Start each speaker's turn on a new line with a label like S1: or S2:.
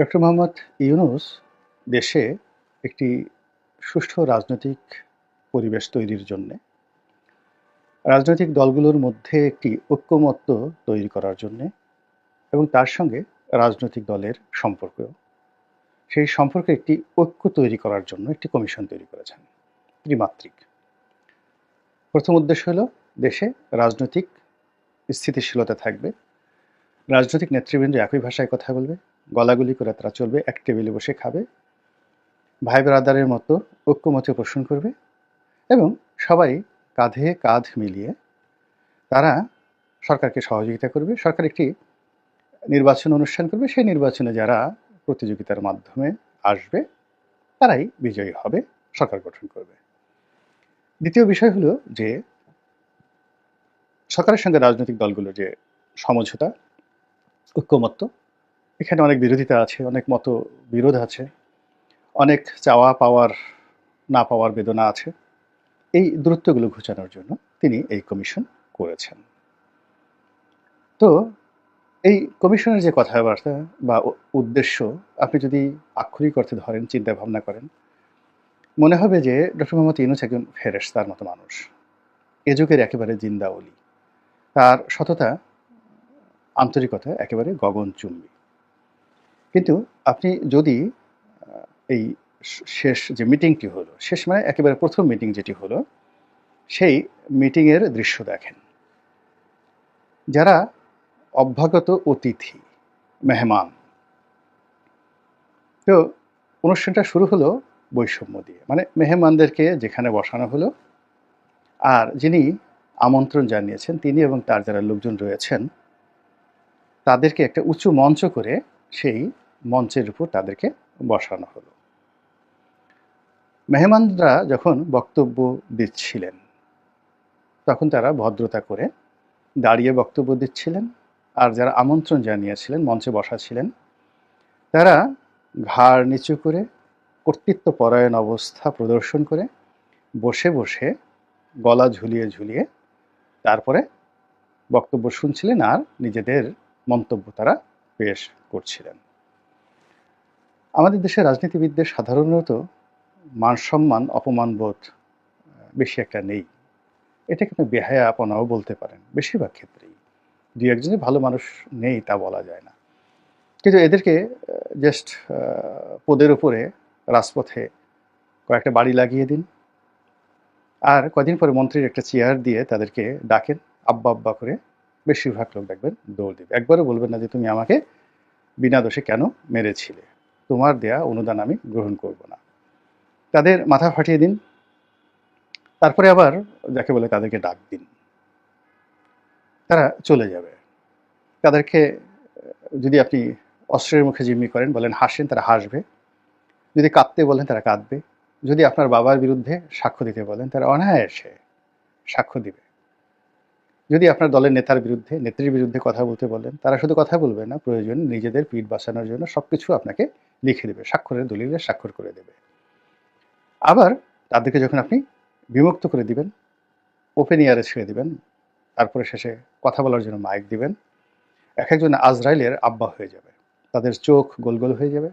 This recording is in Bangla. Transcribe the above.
S1: ডক্টর মোহাম্মদ ইউনুস দেশে একটি সুষ্ঠু রাজনৈতিক পরিবেশ তৈরির জন্যে রাজনৈতিক দলগুলোর মধ্যে একটি ঐক্যমত্য তৈরি করার জন্যে এবং তার সঙ্গে রাজনৈতিক দলের সম্পর্ক সেই সম্পর্কে একটি ঐক্য তৈরি করার জন্য একটি কমিশন তৈরি করেছেন, ত্রিমাত্রিক। প্রথম উদ্দেশ্য হলো, দেশে রাজনৈতিক স্থিতিশীলতা থাকবে রাজনৈতিক নেতৃবৃন্দ একই ভাষায় কথা বলবে, গলাগুলি করে তারা চলবে, এক টেবিলে বসে খাবে, ভাই ব্রাদারের মতো ঐক্যমতে পোষণ করবে এবং সবাই কাঁধে কাঁধ মিলিয়ে তারা সরকারকে সহযোগিতা করবে। সরকার একটি নির্বাচন অনুষ্ঠান করবে। সেই নির্বাচনে যারা প্রতিযোগিতার মাধ্যমে আসবে, তারাই বিজয়ী হবে, সরকার গঠন করবে। দ্বিতীয় বিষয় হলো যে সরকারের সঙ্গে রাজনৈতিক দলগুলোর যে সমঝোতা ঐক্যমত্য। এখানে অনেক বিরোধিতা আছে, অনেক মত বিরোধ আছে, অনেক চাওয়া পাওয়ার, না পাওয়ার বেদনা আছে। এই দূরত্বগুলো ঘুচানোর জন্য তিনি এই কমিশন করেছেন। তো এই কমিশনের যে কথাবার্তা বা উদ্দেশ্য, আপনি যদি আক্ষরিক অর্থে ধরেন চিন্তা ভাবনা করেন, মনে হবে যে ডক্টর মোহাম্মদ ইউনুস একজন ফেরেশতার মতো মানুষ। এ যুগের একেবারে জিন্দাওলি তার সততা আন্তরিকতা একেবারে গগনচুম্বী কিন্তু আপনি যদি এই শেষ যে মিটিংটি হলো, শেষ মানে একেবারে প্রথম মিটিং যেটি হলো, সেই মিটিংয়ের দৃশ্য দেখেন। যারা অভ্যাগত অতিথি, মেহমান, তো অনুষ্ঠানটা শুরু হলো বৈষম্য দিয়ে। মানে মেহমানদেরকে যেখানে বসানো হলো, আর যিনি আমন্ত্রণ জানিয়েছেন, তিনি এবং তার যারা লোকজন রয়েছেন তাদেরকে একটা উঁচু মঞ্চ করে সেই মঞ্চের উপর তাদেরকে বসানো হলো। মেহমানরা যখন বক্তব্য দিচ্ছিলেন, তখন তারা ভদ্রতা করে দাঁড়িয়ে বক্তব্য দিচ্ছিলেন আর যারা আমন্ত্রণ জানিয়েছিলেন, মঞ্চে বসা ছিলেন, তারা ঘাড় নিচু করে কর্তৃত্ব পরায়ণ অবস্থা প্রদর্শন করে বসে বসে গলা ঝুলিয়ে ঝুলিয়ে তারপরে বক্তব্য শুনছিলেন আর নিজেদের মন্তব্য তারা পেশ করছিলেন। আমাদের দেশের রাজনীতিবিদদের সাধারণত মান সম্মান অপমানবোধ বেশি একটা নেই। এটাকে আপনি বেহায়া আপনাও বলতে পারেন, বেশিরভাগ ক্ষেত্রেই। দু একজনে ভালো মানুষ নেই তা বলা যায় না। কিন্তু এদেরকে জাস্ট পদের উপরে, রাজপথে কয়েকটা বাড়ি লাগিয়ে দিন। আর কদিন পরে মন্ত্রীর একটা চেয়ার দিয়ে তাদেরকে ডাকেন, আব্বা আব্বা করে বেশিরভাগ লোক দেখবেন দৌড় দেবে। একবারও বলবেন না যে তুমি আমাকে বিনা দোষে কেন মেরেছিলে? তোমার দেয়া অনুদান আমি গ্রহণ করব না। তাদের মাথা ফাটিয়ে দিন। তারপরে আবার যাকে বলে তাদেরকে ডাক দিন। তারা চলে যাবে। তাদেরকে, যদি আপনি অস্ত্রের মুখে জিম্মি করেন, বলেন হাসেন, তারা হাসবে। যদি কাঁদতে বলেন, তারা কাঁদবে। যদি আপনার বাবার বিরুদ্ধে সাক্ষ্য দিতে বলেন, তারা অনায়াসে সাক্ষ্য দিবে। যদি আপনার দলের নেতার বিরুদ্ধে, নেত্রীর বিরুদ্ধে কথা বলতে বলেন, তারা শুধু কথা বলবে না, প্রয়োজন নিজেদের পিঠ বাঁচানোর জন্য সব কিছু আপনাকে লিখে দেবে, স্বাক্ষরের দলিলে স্বাক্ষর করে দেবে। আবার তাদেরকে যখন আপনি বিমুক্ত করে দিবেন ওপেন ইয়ারে ছেড়ে দিবেন, তারপরে শেষে কথা বলার জন্য মাইক দিবেন, এক একজন আজরাইলের আব্বা হয়ে যাবে। তাদের চোখ গোল গোল হয়ে যাবে